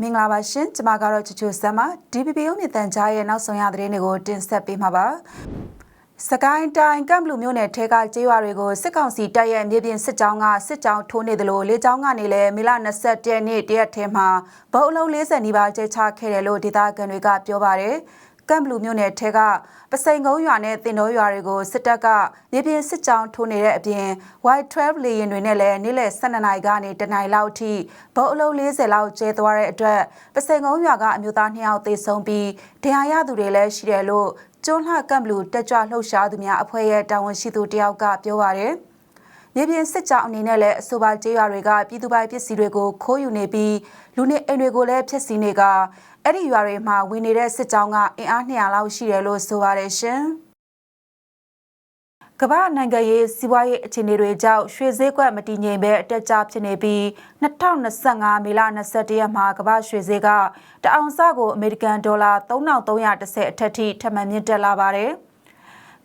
မင်္ဂလာပါရှင်ကျွန်မကတော့ချူချူဆမ်ပါ DPP ဥမြင့်တန်ကြားရဲ့နောက်ဆုံးရသတင်းတွေကိုတင်ဆက်ပေးမှာပါစကိုင်းတိုင်းကမ်ဘလူမြို့နယ်ထဲကကျေးရွာတွေကိုစစ်ကောင်စီတပ်ရဲ့မြေပြင်စစ်ကြောင်းကစစ်ကြောင်းထိုးနေတယ်လို့လေကြောင်းကနေလည်းမေလ21ရက်နေ့တရက်ထဲမှာဗုံးအလုံး40နီးပါးကျချခဲ့တယ်လို့ဒေသခံတွေကပြောပါတယ် ကမ်ဘလူမြို့နယ်ထဲကပစိန်ကုန်းရွာနဲ့တင်တော်ရွာတွေကိုစစ်တပ်ကမြေပြင်စစ်ကြောင်းထိုးနေတဲ့အပြင် Y12 လေယာဉ်တွေနဲ့လည်းနေ့လယ်12နာရီကနေတနင်္လာလောက်အထိဗုံးအလုံး40လောက်ကျဲသွားတဲ့အတွက်ပစိန်ကုန်းရွာကအမျိုးသား2ယောက်သေဆုံးပြီးဒဏ်ရာရသူတွေလည်းရှိတယ်လို့ကျွန်းလှကမ်ဘလူတက်ကြွလှုပ်ရှားသူများအဖွဲ့ရဲ့တာဝန်ရှိသူတယောက်ကပြောပါတယ်။ မြေပြင်စစ်ကြောင်းအနေနဲ့လည်းအဆိုပါကျေးရွာတွေကပြည်သူပိုင်ပစ္စည်းတွေကိုခိုးယူနေပြီးလူနေအိမ်တွေကိုလည်းဖျက်ဆီးနေကအဲ့ဒီရွာတွေမှာဝင်နေတဲ့စစ်ကြောင်းကအင်အား200လောက်ရှိတယ်လို့ဆိုပါတယ်ရှင်။ကမ္ဘာနိုင်ငံရေးစီးပွားရေးအခြေအနေတွေကြောင့်ရွှေဈေးကွက်မတည်ငြိမ်ပဲအတက်ကျဖြစ်နေပြီး2025မေလ21ရက်မှာကမ္ဘာရွှေဈေးကတအောင်စကိုအမေရိကန်ဒေါ်လာ3330အထက်ထိထပ်မံမြင့်တက်လာပါတယ်။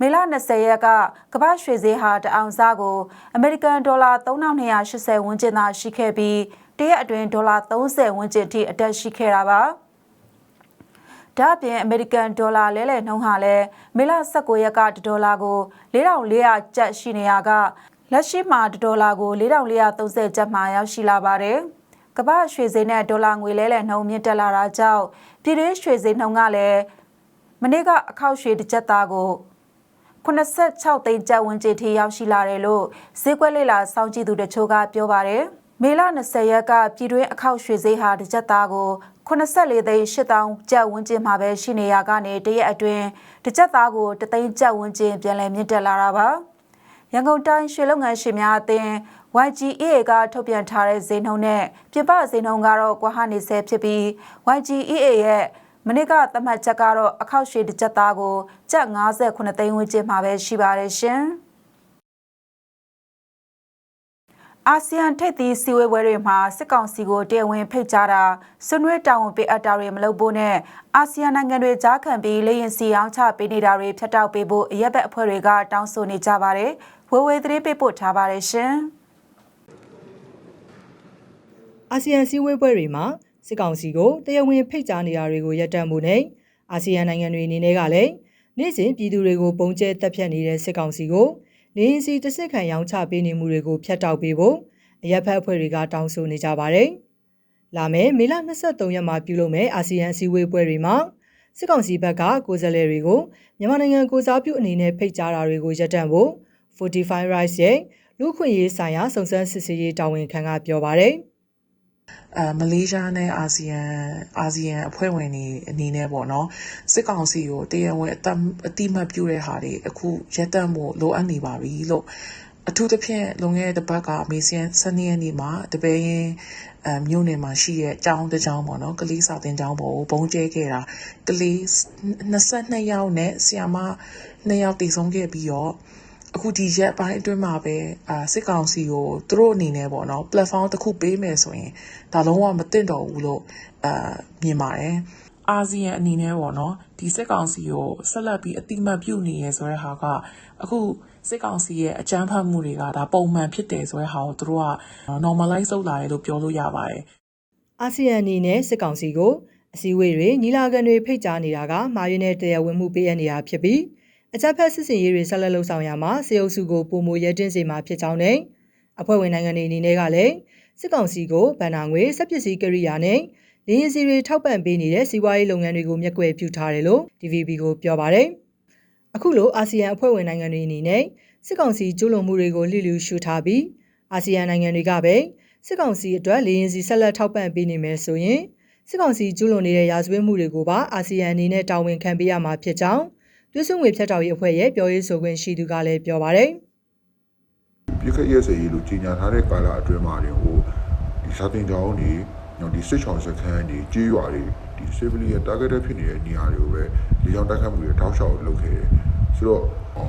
မေလ20ရက်ကကမ္ဘာရွှေဈေးဟာတအောင်စကိုအမေရိကန်ဒေါ်လာ3280ဝန်းကျင်သာရှိခဲ့ပြီးတရက်အတွင်းဒေါ်လာ30ဝန်းကျင်ထိအတက်ရှိခဲ့တာပါ။ဒါ့အပြင်အမေရိကန်ဒေါ်လာလဲလှယ်နှုန်းဟာလည်းမေလ19ရက်ကဒေါ်လာကို4400ကျပ်ရှိနေရကလက်ရှိမှာဒေါ်လာကို4430ကျပ်မှရောက်ရှိလာပါတယ်။ကမ္ဘာရွှေဈေးနဲ့ဒေါ်လာငွေလဲလှယ်နှုန်းမြင့်တက်လာတာကြောင့်ပြည်တွင်းရွှေဈေးနှုန်းကလည်းမနေ့ကအခောက်ရွှေတစ်ကျပ်သားကို 86သိန်းကျပ်ဝန်းကျင်ထိရောက်ရှိလာတယ်လို့ဈေးကွက်လေလာစောင့်ကြည့်သူတချို့ကပြောပါတယ်။မေလ20ရက်ကပြည်တွင်းအခောက်ရွှေဈေးဟာတစ်ကျပ်သားကို84သိန်း8000ကျပ်ဝန်းကျင်မှာပဲရှိနေရကနေတရက်အတွင်းတစ်ကျပ်သားကိုတသိန်းကျပ်ဝန်းကျင်ပြန်လည်မြင့်တက်လာတာပါရန်ကုန်တိုင်းရွှေလုပ်ငန်းရှင်များအသင်း YGEA ကထုတ်ပြန်ထားတဲ့ဈေးနှုန်းနဲ့ပြပဈေးနှုန်းကတော့ကွာဟနေဆဲဖြစ်ပြီး YGEA ရဲ့ မနေ့ကသတ်မှတ်ချက်ကတော့အခောက်ရွှေတစ်ကျပ်သားကိုကျပ်58သိန်းဝန်းကျင်မှာပဲရှိပါတယ်ရှင်။အာဆီယံထိပ်သီးစည်းဝေးပွဲတွေမှာစစ်ကောင်စီကိုတရားဝင်ဖိတ်ကြားတာဆွေးနွေးတာဝန်ပေးအပ်တာတွေမလုပ်ဖို့နဲ့အာဆီယံနိုင်ငံတွေကြားခံပြီးလေရင်စီအောင်ချပေးနေတာတွေဖျက်တောက်ပေးဖို့အရက်ဘက်အဖွဲ့တွေကတောင်းဆိုနေကြပါတယ်။ဝေဝေသတင်းပေးပို့ထားပါတယ်ရှင်။အာဆီယံစည်းဝေးပွဲတွေမှာ စစ်ကောင်စီကိုတရားဝင်ဖိတ်ကြားနေတာတွေကိုရပ်တန့်ဖို့နဲ့အာဆီယံနိုင်ငံတွေအနေနဲ့ကလည်းနေ့စဉ်ပြည်သူတွေကိုပုံကျဲတက်ဖြတ်နေတဲ့စစ်ကောင်စီကိုလင်းစီတစ်စစ်ခံရောင်းချပေးနေမှုတွေကိုဖျက်တောက်ပေးဖို့အရက်ဖက်အဖွဲ့တွေကတောင်းဆိုနေကြပါတယ်။လာမယ့်မေလ23ရက်မှာပြုလုပ်မယ့်အာဆီယံအစည်းအဝေးပွဲတွေမှာစစ်ကောင်စီဘက်ကကိုယ်စားလှယ်တွေကိုမြန်မာနိုင်ငံကိုစားပြုအနေနဲ့ဖိတ်ကြားတာတွေကိုရပ်တန့်ဖို့ Fortify Rights ရဲ့လူခွင့်ရေးဆိုင်ရာစုံစမ်းစစ်ဆေးရေးတာဝန်ခံကပြောပါတယ်။ အဲမလေးရှားနဲ့အာဆီယံအာဆီယံအဖွဲ့ဝင်တွေအနေနဲ့ပေါ့နော်စစ်ကောင်စီကိုတရားဝင်အတအတိမတ်ပြုတဲ့ဟာတွေအခုရက်တန့်ဖို့လိုအပ်နေပါပြီလို့အထူးသဖြင့်လွန်ခဲ့တဲ့တစ်ပတ်ကမေဆီယန်ဆန်နီယန်ဒီမှာတပည့်ရင်အမြို့နယ်မှာရှိတဲ့ကျောင်းတစ်ကျောင်းပေါ့နော်ကလေးစာသင်ကျောင်းပေါ်ကိုဘုံကျဲခဲ့တာကလေး22ယောက်နဲ့ဆီယာမ2ယောက်တည်ဆုံးခဲ့ပြီးတော့ အခုဒီရက်ပိုင်းအတွင်းမှာပဲအာစစ်ကောင်စီကိုသူတို့အနေနဲ့ပေါ့နော် platform တစ်ခုပေးမယ်ဆိုရင်ဒါလုံးဝမသင့်တော်ဘူးလို့အာမြင်ပါတယ်အာဆီယံအနေနဲ့ပေါ့နော်ဒီစစ်ကောင်စီကိုဆက်လက်ပြီးအတိမတ်ပြုနေရဲဆိုတဲ့ဟာကအခုစစ်ကောင်စီရဲ့အကြမ်းဖက်မှုတွေကဒါပုံမှန်ဖြစ်တယ်ဆိုတဲ့ဟာကိုသူတို့က normalize လုပ်လာတယ်လို့ပြောလို့ရပါတယ်အာဆီယံအနေနဲ့စစ်ကောင်စီကိုအစည်းအဝေးတွေညီလာခံတွေဖိတ်ကြားနေတာကမာရွေးနဲ့တရားဝင်မှုပေးရနေတာဖြစ်ပြီး အကြက်ဖက်စစ်စင်ရေးတွေဆက်လက်လှုပ်ဆောင်ရမှာစေအုပ်စုကိုပုံမရဲတင်းစေမှာဖြစ်ကြောင်းနဲ့အဖွဲ့ဝင်နိုင်ငံတွေအနေနဲ့ကလည်းစစ်ကောင်စီကိုဗန်နာငွေစက်ပစ္စည်းကရိယာနဲ့လင်းရင်စီတွေထောက်ပံ့ပေးနေတဲ့စီးပွားရေးလုပ်ငန်းတွေကိုမျက်ကွယ်ပြုထားတယ်လို့ DVB ကိုပြောပါတယ်။အခုလိုအာဆီယံအဖွဲ့ဝင်နိုင်ငံတွေအနေနဲ့စစ်ကောင်စီကျူးလွန်မှုတွေကိုလှစ်လျူရှုထားပြီးအာဆီယံနိုင်ငံတွေကပဲစစ်ကောင်စီအတွက်လေရင်စီဆက်လက်ထောက်ပံ့ပေးနေမယ်ဆိုရင်စစ်ကောင်စီကျူးလွန်နေတဲ့ရာဇဝတ်မှုတွေကိုပါအာဆီယံအနေနဲ့တာဝန်ခံပေးရမှာဖြစ်ကြောင်း တွဲဆွငွေဖြတ်တောက်ရေးအဖွဲ့ရဲ့ပြောရေးဆိုခွင့်ရှိသူကလည်းပြောပါတယ်ပြစ်ခတ်ရဲစရေးလို့ကြီးညာထားတဲ့ကာလအတွင်းမှာတင်ဟိုဒီစာတင်ကြောင်းတွေနော်ဒီစစ်ချောင်စခန်းတွေကြေးရွာတွေဒီ civilian targeted ဖြစ်နေတဲ့နေရာတွေကိုပဲလေကြောင်းတိုက်ခတ်မှုတွေတောက်လျှောက်လုပ်ခဲ့တယ်ဆိုတော့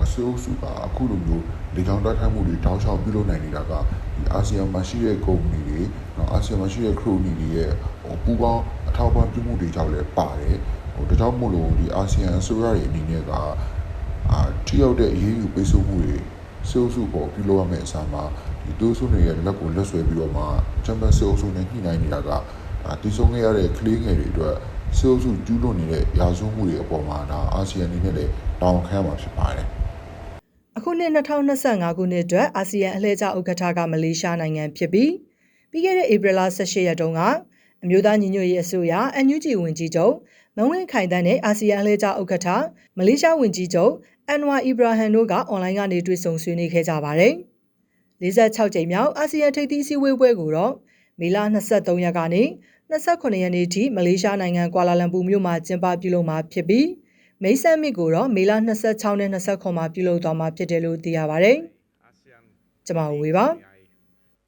အစိုးရစုကအခုလိုမျိုးလေကြောင်းတိုက်ခတ်မှုတွေတောက်လျှောက်ပြုလုပ်နိုင်နေတာကဒီအာဆီယံမှာရှိတဲ့ကုမ္ပဏီတွေနော်အာဆီယံမှာရှိတဲ့ခရိုနီတွေရဲ့ဟိုပူပေါင်းအထောက်အပံ့ပြုမှုတွေကြောင့်လည်းပါတယ် ဟိုဒါကြောင့်မို့လို့ဒီအာဆီယံအစိုးရရဲ့အနေနဲ့ကအာထိရောက်တဲ့အရေးယူပိတ်ဆို့မှုတွေစိုးစုပေါ်ပြုလုပ်ရမယ့်အစားမှာဒီဒီတိုးဆုတွေရဲ့လက်ကိုလက်ဆွဲပြီးတော့မှချမ်ပီယံစစ်အုပ်စုနဲ့ညှိနှိုင်းနေတာကအာတည်ဆုံခဲ့ရတဲ့ကလေးငယ်တွေအတွက်စစ်အုပ်စုကျူးလွန်နေတဲ့ရာဇဝမှုတွေအပေါ်မှာဒါအာဆီယံအနေနဲ့လည်းတောင်းခံရမှာဖြစ်ပါတယ်အခုနှစ်2025ခုနှစ်အတွက်အာဆီယံအလှည့်ကျဥက္ကဋ္ဌကမလေးရှားနိုင်ငံဖြစ်ပြီးပြီးခဲ့တဲ့ဧပြီလ18ရက်တုန်းကအမျိုးသားညီညွတ်ရေးအစိုးရ NUG ဝန်ကြီးချုပ် မန်ဝင်းခိုင်တန်းနဲ့အာဆီယံအလှည့်ကျဥက္ကဋ္ဌမလေးရှားဝန်ကြီးချုပ်အန်ဝါအီဘရာဟန်တို့ကအွန်လိုင်းကနေတွေ့ဆုံဆွေးနွေးခဲ့ကြပါတယ်။46ကြိမ်မြောက်အာဆီယံထိပ်သီးစည်းဝေးပွဲကိုတော့မေလ23ရက်ကနေ28ရက်နေ့ထိမလေးရှားနိုင်ငံကွာလာလမ်ပူမြို့မှာကျင်းပပြုလုပ်မှာဖြစ်ပြီးမိတ်ဆက်မစ်ကိုတော့မေလ26နဲ့29မှာပြုလုပ်သွားမှာဖြစ်တယ်လို့သိရပါတယ်။ ASEAN ကျွန်မဝေပါ I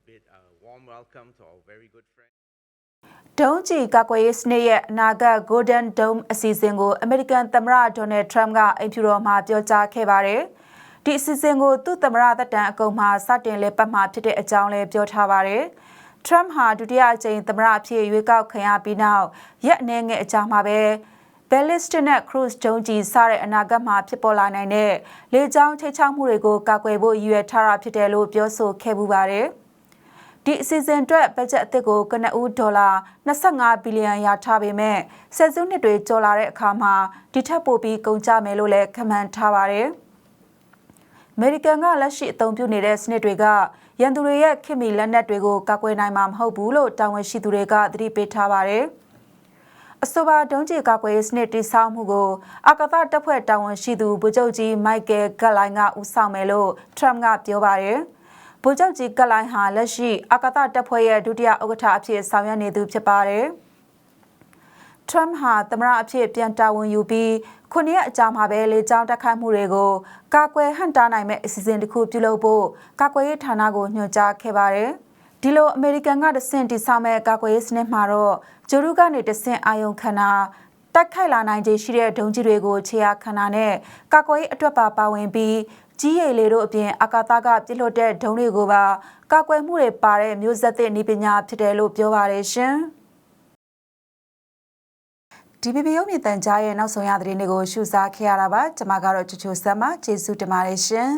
bid a warm welcome to our very good friend ဒုံးကျည်ကာကွယ်ရေးစနစ်ရဲ့အနာဂတ် Golden Dome အစီအစဉ်ကိုအမေရိကန်သမ္မတဒေါ်နယ်ထရမ့်ကအိမ်ဖြူတော်မှာပြောကြားခဲ့ပါတယ်။ဒီအစီအစဉ်ကိုသူ့သမ္မတသက်တမ်းအကုန်မှာစတင်လဲပတ်မှာဖြစ်တဲ့အကြောင်းလည်းပြောထားပါတယ်။ Trump ဟာဒုတိယအကြိမ်သမ္မတအဖြစ်ရွေးကောက်ခံရပြီးနောက်ရက်အနည်းငယ်အကြာမှာပဲ ballistic နဲ့ cruise ဒုံးကျည်စတဲ့အနာဂတ်မှာဖြစ်ပေါ်လာနိုင်တဲ့လေကြောင်းချိတ်ချောက်မှုတွေကိုကာကွယ်ဖို့ရည်ရွယ်ထားတာဖြစ်တယ်လို့ပြောဆိုခဲ့ပူပါတယ်။ ဒီအစီအစဉ်အတွက်ဘတ်ဂျက်အသစ်ကိုကနဦးဒေါ်လာ25ဘီလီယံရထားပေမဲ့ဆယ်စုနှစ်တွေကျော်လာတဲ့အခါမှာဒီထက်ပိုပြီးကုန်ကျမယ်လို့လည်းခန့်မှန်းထားပါတယ်။အမေရိကန်ကလက်ရှိအသုံးပြုနေတဲ့စနစ်တွေကရန်သူတွေရဲ့ခင်မီလက်နက်တွေကိုကာကွယ်နိုင်မှာမဟုတ်ဘူးလို့တာဝန်ရှိသူတွေကသတိပေးထားပါတယ်။အဆိုပါဒုံးကျည်ကာကွယ်ရေးစနစ်တိစောက်မှုကိုအာကာသတပ်ဖွဲ့တာဝန်ရှိသူဗိုလ်ချုပ်ကြီးမိုက်ကယ်ဂတ်လိုင်းကဦးဆောင်မယ်လို့ထရမ့်ကပြောပါတယ်။ ဗိုလ်ချုပ်ကြီးကလိုင်းဟာလက်ရှိအာကာသတပ်ဖွဲ့ရဲ့ဒုတိယဥက္ကဋ္ဌအဖြစ်ဆောင်ရွက်နေသူဖြစ်ပါတယ်။ Trump ဟာသမ္မတအဖြစ်ပြန်တာဝန်ယူပြီးခုနှစ်ရက်အကြာမှာပဲလေကြောင်းတိုက်ခိုက်မှုတွေကိုကာကွယ်ဟန့်တားနိုင်မဲ့အစီအစဉ်တစ်ခုပြုလုပ်ဖို့ကာကွယ်ရေးဌာနကိုညွှန်ကြားခဲ့ပါတယ်။ဒီလိုအမေရိကန်ကတဆင့်တိစောက်မဲ့ကာကွယ်ရေးစနစ်မှာတော့ဂျိုရုကနေတဆင့်အာယုံခန္ဓာတိုက်ခိုက်လာနိုင်ခြေရှိတဲ့ဒုံးကြီးတွေကိုခြေရာခန္ဓာနဲ့ကာကွယ်ရေးအတွက်ပါပါဝင်ပြီး ကြီးရည်လေတို့အပြင်အာကာသကပြစ်လွတ်တဲ့ဒုံးတွေကိုပါကာကွယ်မှုတွေပါတဲ့မျိုးဆက်သစ်ဤပညာဖြစ်တယ်လို့ပြောပါတယ်ရှင်။ DBB ရုပ်မြင်သံကြားရဲ့နောက်ဆုံးရသတင်းတွေကိုရှုစားခဲ့ရတာပါကျွန်မကတော့ချူချူဆမ်းပါကျေးဇူးတင်ပါတယ်ရှင်